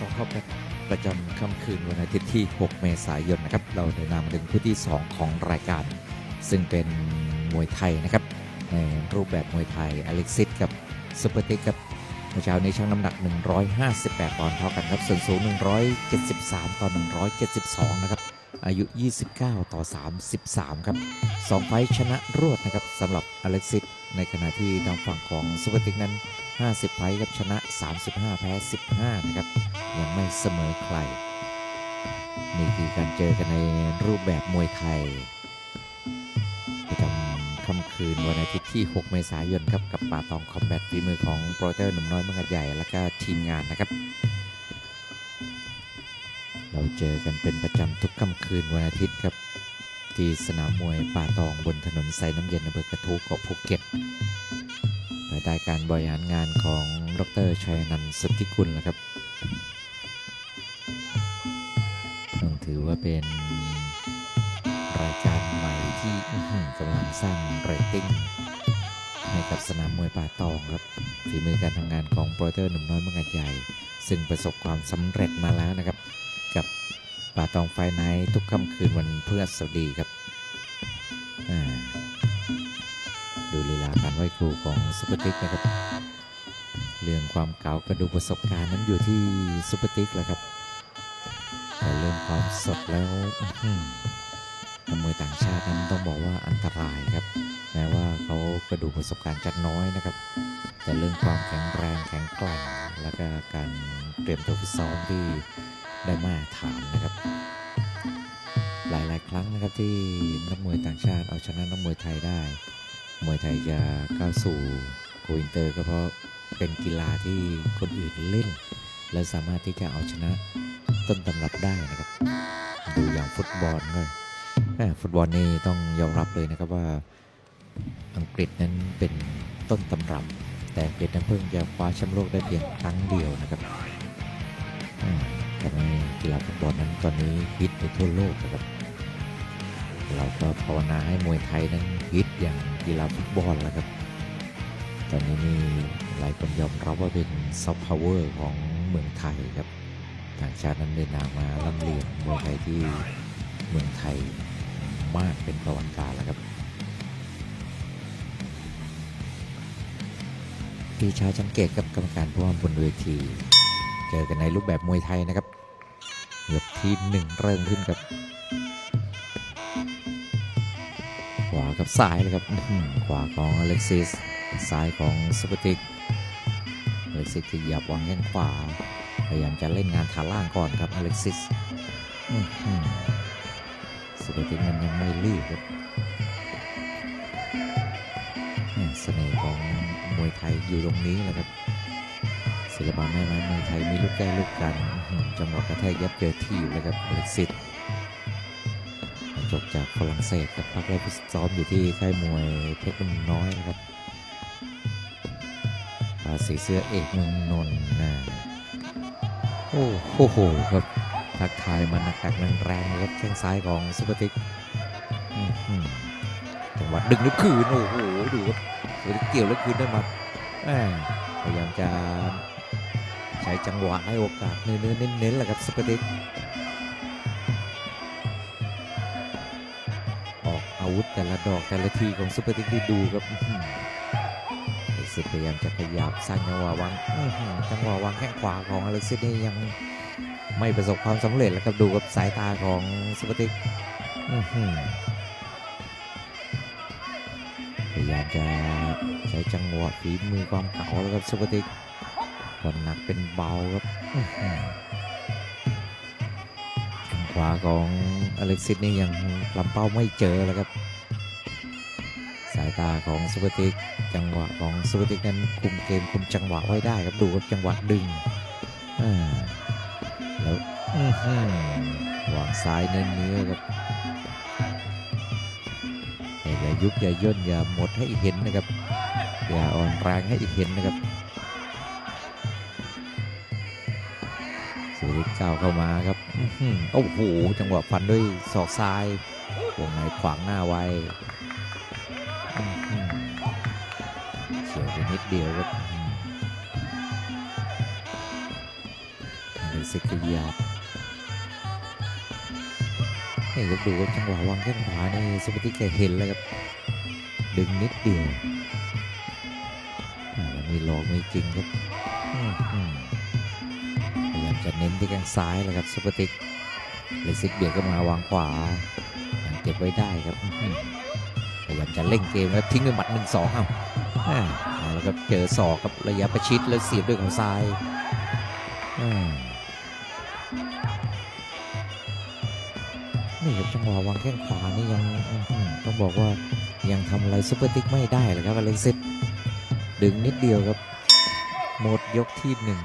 ตองคอแบทประจำค่ำคืนวันอาทิตย์ที่ 6 เมษายนนะครับ เราเดินทางมาถึงคู่ที่ 2 ของรายการ ซึ่งเป็นมวยไทยนะครับ ในรูปแบบมวยไทยอเล็กซิสกับซูเปอร์ติกครับเมื่อเช้านี้ช่างน้ำหนัก 158ปอนด์เท่ากันครับส่วนสูง 173 ต่อ 172 นะครับ อายุ 29 ต่อ 33 ครับ 2 ไฟชนะรวดนะครับสำหรับอเล็กซิสในขณะที่ทางฝั่งของซูเปอร์ติกนั้น 50 ไฟครับชนะ 35 แพ้ 15 นะครับ ยังไม่เสมอใคร นี่คือการเจอกันในรูปแบบมวยไทยประจำค่ำคืนวันอาทิตย์ที่ 6 เมษายนครับ กับป่าตองคอมแบทฝีมือของโปรเตอร์หนุ่มน้อยมืองหัดใหญ่ และก็ทีมงานนะครับ เราเจอกันเป็นประจำทุกค่ำคืนวันอาทิตย์ครับ ที่สนามมวยป่าตองบนถนนไซน้ำเย็นอำเภอกระทู้เกาะภูเก็ตภายใต้การบริหารงานของดรชัยนันสุทธิกุลนะครับต้องถือว่าเป็นรายการใหม่ที่กำลังสร้างเรตติ้งให้กับสนามมวยป่าตองครับฝีมือการทำงานของโปรเตอร์หนุ่มน้อยเมืองใหญ่ ซึ่งประสบความสำเร็จมาแล้วนะครับ กับป่าตองไฟไนทุกค่ำคืนวันพฤหัสบดีครับ ดูลีลาการไหว้ครูของซุปเปอร์ติ๊กนะครับ เรื่องความเก่ากระดูประสบการณ์นั้นอยู่ที่ซุปเปอร์ติ๊กแหละครับแต่เรื่องความสดแล้วอื้อหือนักมวยต่างชาตินั้นต้องบอกว่าอันตรายครับ แม้ว่าเขากระดูกประสบการณ์จะน้อยนะครับ แต่เรื่องความแข็งแรงแข็งแกร่ง แล้วก็การเตรียมตัวฟิตซ้อมที่ ได้มาตรฐานนะครับ หลายๆ ครั้งนะครับที่นักมวยต่างชาติเอาชนะนักมวยไทยได้ มวยไทยจะก้าวสู่โกอินเตอร์ก็เพราะเป็นกีฬาที่คนอื่นเล่น และสามารถที่จะเอาชนะต้นตำรับได้นะครับ ดูอย่างฟุตบอลก็แม่ฟุตบอลนี่ต้องยอมรับเลยนะครับว่าอังกฤษนั้นเป็นต้นตำรับ แต่อังกฤษนั้นเพิ่งจะคว้าแชมป์โลกได้เพียงครั้งเดียวนะครับ ทำให้กีฬาฟุตบอลนั้นตอนนี้ฮิตไปทั่วโลกนะครับ เราก็ภาวนาให้มวยไทยนั้นฮิตอย่างกีฬาฟุตบอลแล้วครับ ตอนนี้นี่หลายคนยอมรับว่าเป็นซอฟต์พาวเวอร์ของเมืองไทยครับ ต่างชาตินั้นเดินทางมาล่ำเลียงมวยไทยที่เมืองไทยมากเป็นประวัติการแล้วครับพี่ชาจังเกตกับกรรมการผู้ว่าบนเวที เจอกันในรูปแบบมวยไทยนะครับยกที่หนึ่งเริ่มขึ้นครับ ขวากับซ้ายเลยครับขวาของอเล็กซิสซ้ายของสุปติกอเล็กซิสขยับวางแข้งขวา พยายามจะเล่นงานฐานล่างก่อนครับอเล็กซิสอื้อหือสุปติกนั้นยังไม่รีบครับแหม่เสน่ห์ของมวยไทยอยู่ตรงนี้แหละครับ ศิลปะแม่ไม้เมวยไทยมีลูกแก้ลูกกันจังหวะกระแทกยับเจอที่อยู่เลยครับเอล็กซิสจบจากฝรั่งเศสครับพักแรกฟิซ้อมอยู่ที่ค่ายมวยเพชรนุ่มน้อยนะครับอาสีเสื้อเอกเมืองนนท์นะโอ้โหครับทักทายมันหนักๆแรงๆครับแข้งซ้ายของซุปเปอร์ติกจังหวะดึงแล้วคืนโอ้โหดูครับซุปเปอร์ติกเกี่ยวแล้วคืนได้มาพยายามจะ ใช้จังหวะให้โอกาสเนื้อเน้นๆแหละครับซุปเปอร์ติกออกอาวุธแต่ละดอกแต่ละทีของซุปเปอร์ติกที่ดูครับอือเซิสพยายามจะขยับสร้างจังหวะวางจังหวะวางแข้งขวาของอเล็กซิสนี่ยังไม่ประสบความสำเร็จแล้วครับดูกับสายตาของซุปเปอร์ติกอื้อหือพยายามจะใช้จังหวะฝีมือความเก่าแล้วครับซุปเปอร์ติก ผ่อนหนักเป็นเบาครับขวาของอเล็กซิสนี่ยังลำเป้าไม่เจอแล้วครับ สายตาของซูเปอร์ติกจังหวะของซูเปอร์ติกนั้นคุมเกมคุมจังหวะไว้ได้ครับดูครับจังหวะดึงอ่าแล้วอื้อหือวางซ้ายเน้นเนื้อครับอย่ายุบอย่าย่นอย่าหมดให้เห็นนะครับ อย่าอ่อนแรงให้เห็นนะครับ สุริก้าวเข้ามาครับอื้อหือโอ้โหจังหวะฟันด้วยศอกซ้ายวงในขวางหน้าไว้อื้อหือเฉียวไปนิดเดียวครับอื้อหือในสิกยาบนี่ครับดูครับจังหวะวางแข้งขวานี่สมบัติแกเห็นแล้วครับ ดึงนิดเดียวอ่าแล้วมีหลอกมีจริงครับ จะเน้นที่แข้งซ้ายเลยครับสุปติกเลซิกเบียดก็มาวางขวายังเก็บไว้ได้ครับอื้อหือพยายามจะเล่งเกมแล้วทิ้งด้วยหมัดหนึ่งสองเอ้าแล้วก็เจอศอกครับระยะประชิดแล้วเสียบด้วยของซ้ายนี่ครับจังหวะวางแข้งขวานี่ยังต้องบอกว่ายังทำอะไรซุปเปอร์ติ๊กไม่ได้เลยครับอเล็กซิสดึงนิดเดียวครับหมดยกที่หนึ่ง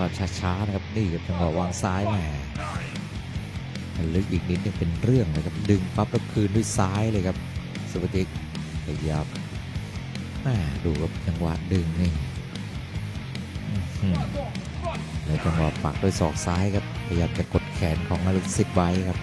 ความช้าๆนะครับนี่ครับจังหวะวางซ้ายแหมลึกอีกนิดนึงเป็นเรื่องนะครับดึงปั๊บแล้วคืนด้วยซ้ายเลยครับสุปติกขยับแหมดูครับจังหวะดึงนี่แล้วจังหวะปักด้วยศอกซ้ายครับพยายามจะกดแขนของอเล็กซิสไว้ครับ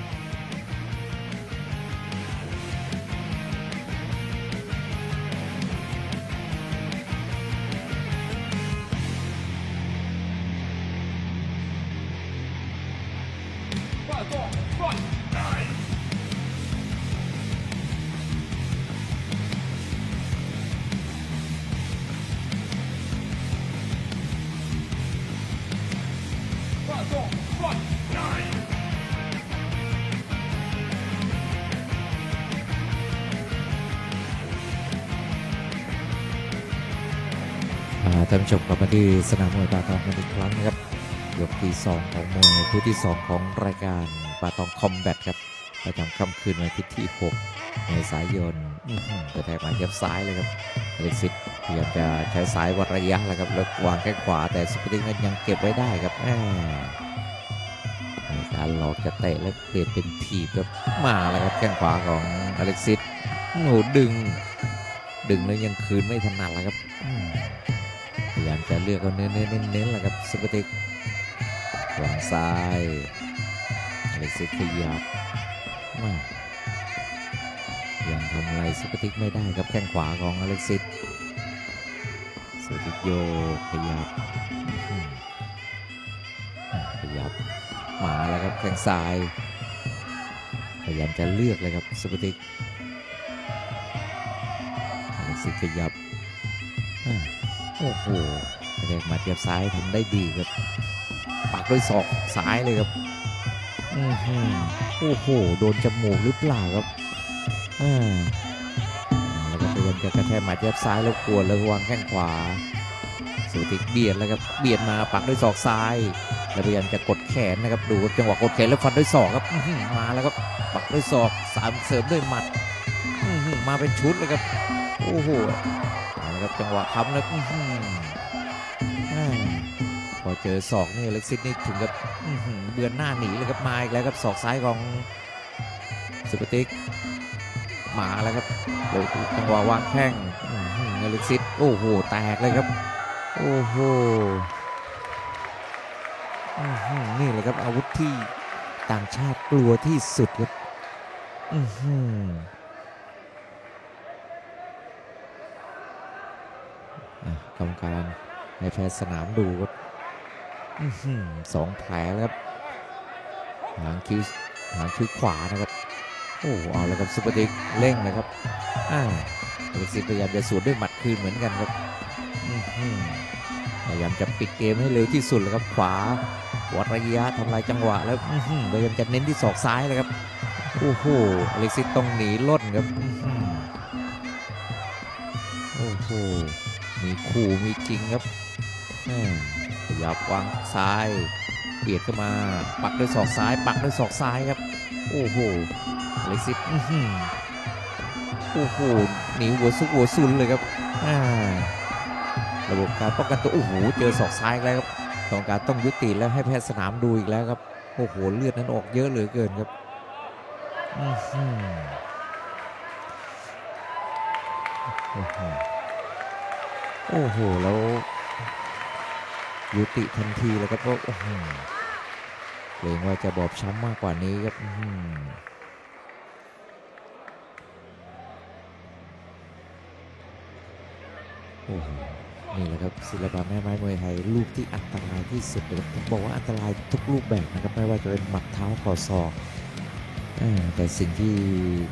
ท่านผู้ชมกลับมาที่สนามมวยปาตองกันอีกครั้งนะครับ ยกที่ 2 ของมวยคู่ที่ 2 ของรายการปาตองคอมแบทครับประจำค่ำคืนวันอาทิตย์ที่6เมษายนอื้อหือกระแทกมาเย็บซ้ายเลยครับอเล็กซิสพยายามจะใช้ซ้ายวัดระยะแล้วครับแล้ววางแข้งขวาแต่สุปติกนั้นยังเก็บไว้ได้ครับแหมมีการหลอกจะเตะแล้วเปลี่ยนเป็นถีบครับมาแล้วครับแข้งขวาของอเล็กซิสโอ้โหดึง ดึงแล้วยังคืนไม่ถนัดแล้วครับอืมพยายามจะเลือกเอาเนื้อเนื้อเน้นเน้นๆแหละครับซุปเปอร์ติก วางซ้ายอเล็กซิสขยับมายังทำอะไรซุปติกไม่ได้ครับแข้งขวาของอเล็กซิสซุปติโยขยับขยับมาแล้วครับแข้งซ้ายพยายามจะเลือกเลยครับซุปติกอเล็กซิสขยับอ่าโอ้โหแรกหมัดเย็บซ้ายทำได้ดีครับ ปักด้วยศอกซ้ายเลยครับอือหือโอ้โห โดนจมูกหรือเปล่าครับอ่าแล้วก็พยายามจะกระแทกหมัดเย็บซ้ายแล้วกวนแล้ววางแข้งขวา สุติกเบียดแล้วครับ เบียดมาปักด้วยศอกซ้าย แล้วพยายามจะกดแขนนะครับ ดูจังหวะกดแขนแล้วฟันด้วยศอกครับอื้อหือมาแล้วครับ ปักด้วยศอกสามเสริมด้วยหมัดอื้อหือมาเป็นชุดเลยครับ โอ้โหเอาละครับจังหวะค้ำแล้วอื้อหือแม่พอ เจอศอกนี่เล็กซิสนี่ถึงกับเบือนหน้าหนีเลยครับมาอีกแล้วครับศอกซ้ายของสุปติกมาแล้วครับเดี๋ยจังหวะวางแข้งอื้อหืออเล็กซิสโอ้โหแตกเลยครับโอ้โหนี่แหละครับอาวุธที่ต่างชาติกลัวที่สุดครับอืออะกรรมการในแพทย์สนามดูครับ สองแผลแล้วครับหางคิ้วหางคิ้วขวานะครับ โอ้เอาแล้วครับซุปเปอร์ดิกเร่งเลยครับอ่าอเล็กซิสพยายามจะสวนด้วยหมัดคืนเหมือนกันครับพยายามจะปิดเกมให้เร็วที่สุดเลยครับขวาวัดระยะทำลายจังหวะแล้วพยายามจะเน้นที่ศอกซ้ายเลยครับโอ้โหอเล็กซิสต้องหนีล่นครับโอ้โหมีขู่มีจริงครับ ยับวางซ้ายเบียดเข้ามา ปักด้วยศอกซ้าย ปักด้วยศอกซ้ายครับ โอ้โหอเล็กซิสโอ้โหหนีหัวซุกหัวซุนเลยครับระบบการป้องกันตัวโอ้โหเจอศอกซ้ายแล้วครับกรรมการต้องยุติแล้วให้แพทย์สนามดูอีกแล้วครับโอ้โหเลือดนั้นออกเยอะเหลือเกินครับโอ้โหแล้ว ยุติทันทีแล้วครับก็โอ้โหเกรงว่าจะบอบช้ำมากกว่านี้ครับโอ้โหนี่แหละครับศิลปะแม่ไม้มวยไทยลูกที่อันตรายที่สุดเลยบผมบอกว่าอันตรายทุกรูปแบบนะครับไม่ว่าจะเป็นหมัดเท้าข่าศอกแต่สิ่งที่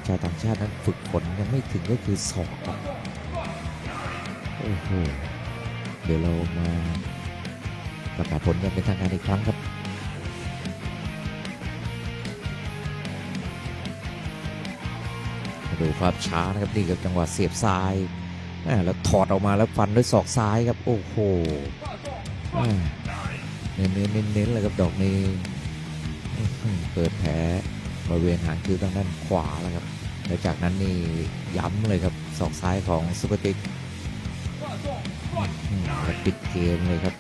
ชาวต่างชาตินั้นฝึกฝนยังไม่ถึงก็คือศอกครับโอ้โหเดี๋ยวเรามา ประกาศผลกันเป็นทางการอีกครั้งครับดูความช้านะครับนี่กับจังหวะเสียบซ้ายแล้วถอดออกมาแล้วฟันด้วยศอกซ้ายครับ โอ้โหเน้นเน้นเน้นเลยครับดอกนี้เปิดแผลบริเวณหางคิ้วทางด้านขวาแล้วครับแล้วจากนั้นนี่ย้ำเลยครับศอกซ้ายของซุปเปอร์ติ๊กปิดเกมเลยครับ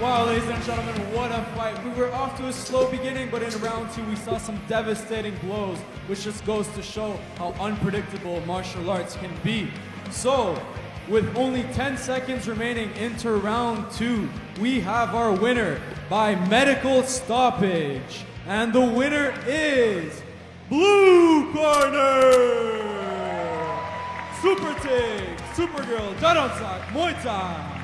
Wow, ladies and gentlemen, what a fight. We were off to a slow beginning, but in round two, we saw some devastating blows, which just goes to show how unpredictable martial arts can be. So, with only 10 seconds remaining into round two, we have our winner by medical stoppage. And the winner is Blue Corner! Super Tig, Supergirl, Daronsak, Muay Thai.